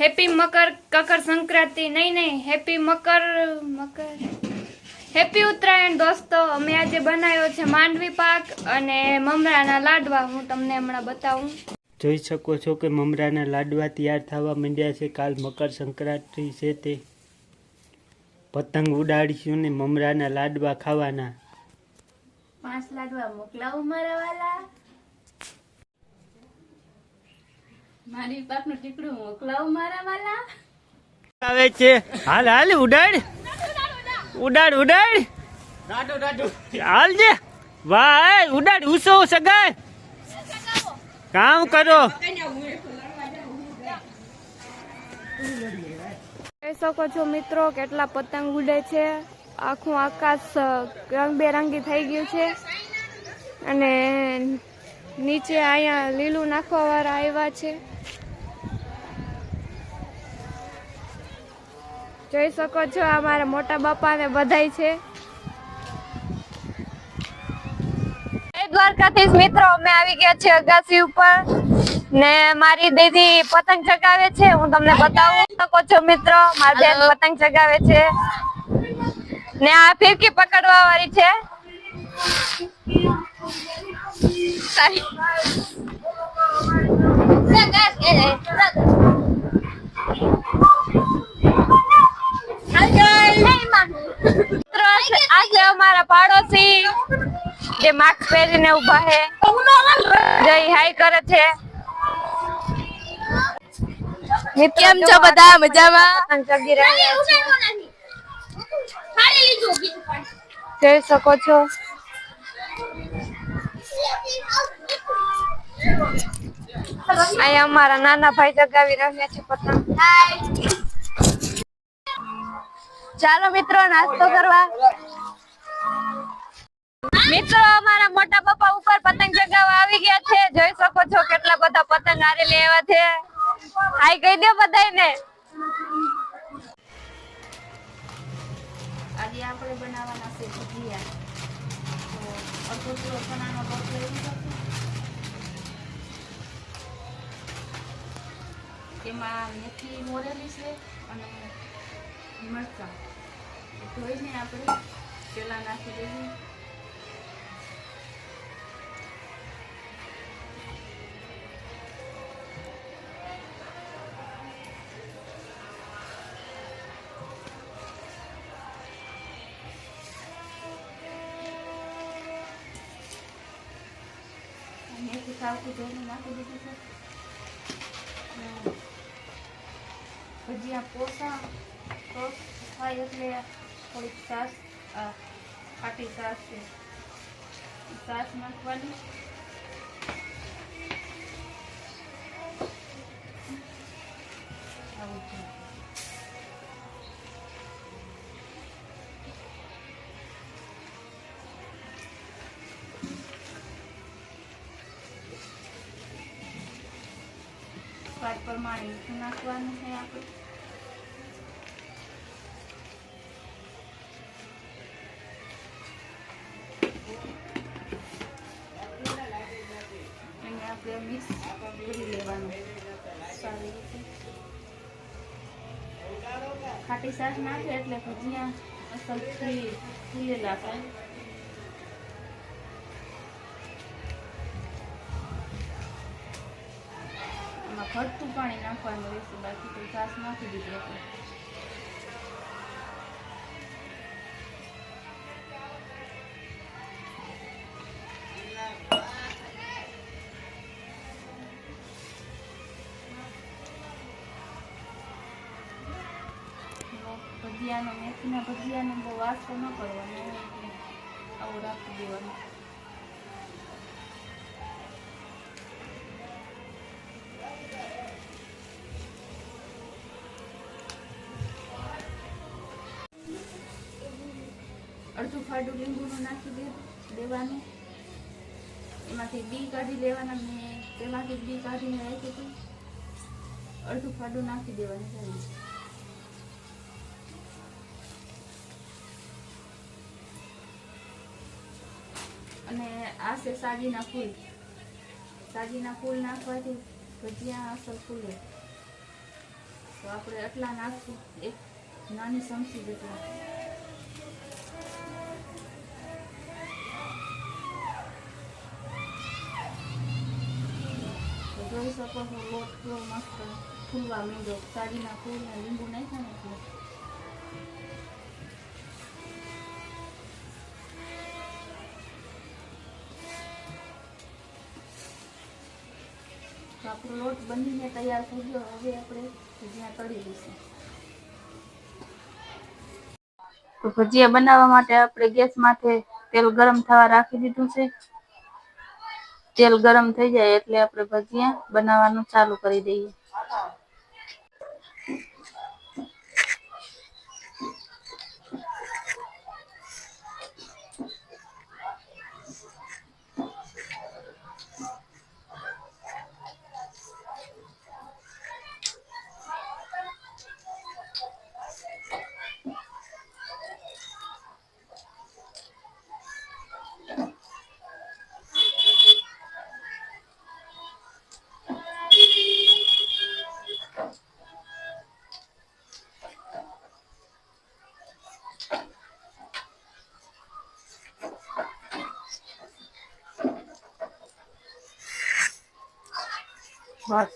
Happy મકર કકર સંક્રાંતિ. નહીં નહીં. Happy Makar Makar. Happy Uttarayan દોસ્તો. અમે આજે બનાવ્યો છે માંડવી પાક અને મમરાના લાડવા. હું તમને હમણાં બતાવું. જોઈ શકો છો કે મમરાના લાડવા તૈયાર થવા માંડ્યા છે. કાલ મકર સંક્રાંતિ છે તે. પતંગ ઉડાડીશું ને મમરાના લાડવા ખાવાના. પાંચ લાડવા મોકલાવું મારા વાલા. મારી પાકનું ટીકડું મોકલાવું મારા વાલા. આવે છે. હાલ હાલ ઉડાડ. ઉડાડ ઉડાડ. હાલ છે વાહ ઉડાડ ઉસો સગાય કામ કરો. કહી શકો છો મિત્રો કેટલા પતંગ ઉડે છે. આખું આકાશ રંગબેરંગી થઈ ગયું છે. અને નીચે અહીંયા લીલું નાખવા વાળા આવ્યા છે. જોઈ શકો છો અમારા મારા મોટા બાપાને બધાય છે. દ્વારકાધીશ મિત્રો અમે આવી ગયા છીએ અગાસી ઉપર. ને મારી દીદી પતંગ ચગાવે છે હું તમને બતાવું શકો છો મિત્રો મારી બેન પતંગ ચગાવે છે. ને આ ફિરકી પકડવા વાળી છે આજે અમારા પાડોશી જે માસ્ક પહેરીને ઊભા છે જય હાય કરે છે. કેમ છો બધા? મજામાં? છે. શકો છો. અહીંયા અમારા નાના ભાઈ જગાવી રહ્યા છે પતંગ. ચાલો મિત્રો, નાસ્તો કરવા. મિત્રો, અમારા મોટા પપ્પા ઉપર પતંગ ચગાવવા આવી ગયા છે. જોઈ શકો છો કેટલા બધા પતંગ આરે લેવા છે. આઈ કહી દો બધાને આજે આપણે બનાવવાના છે ભજીયા. તો અડધો ચણાનો લોટ લઈ લીધો છે. મેથી મોરેલી છે અને મરચાં. ધોઈને આપણે પેલા નાખી દઈએ મેથી સાવથી ધોઈને નાખી દીધું છે અને ભજીયા પોસા તો થાય એટલે થોડીક સાસ ખાટી સાસ છે સાસ નાખવાની સ્વાદ પ્રમાણે નાખવાનું છે આપણે ખાટી શાક નાખે એટલે ભજીયા અસલથી ફૂલેલા થાય. એમાં ઘટતું પાણી નાખવાનું રહેશે, બાકી તો છાશ નાખી દીધી ભજીયાનો, મેથીના ભજીયાનો બહુ વાસો ન કરવાનો આવું રાખી દેવાનું. અડધું ફાડું લીંબુનું નાખી દે, દેવાનું. એમાંથી બી કાઢી લેવાના, મેં તેમાંથી બી કાઢીને રાખી હતું. અડધું ફાડું નાખી દેવાનું. અને આ છે સાજીના ફૂલ. સાજીના ફૂલ નાખવાથી ભજીયા અસર ફૂલે. તો આપણે આટલા નાખશું, એક નાની ચમચી જેટલા. જોઈ શકો છો, લોટ કેવો મસ્ત ફૂલવા મીંડો સાડીના ફૂલ ને લીંબુ નાખ્યા ને એટલે. તો આપણો લોટ બનીને તૈયાર થઈ ગયો. હવે આપણે ભજીયા તળી લઈશું. તો ભજીયા બનાવવા માટે આપણે ગેસ માથે તેલ ગરમ થવા રાખી દીધું છે. તેલ ગરમ થઈ જાય એટલે આપણે ભજીયા બનાવવાનું ચાલુ કરી દઈએ. Bye.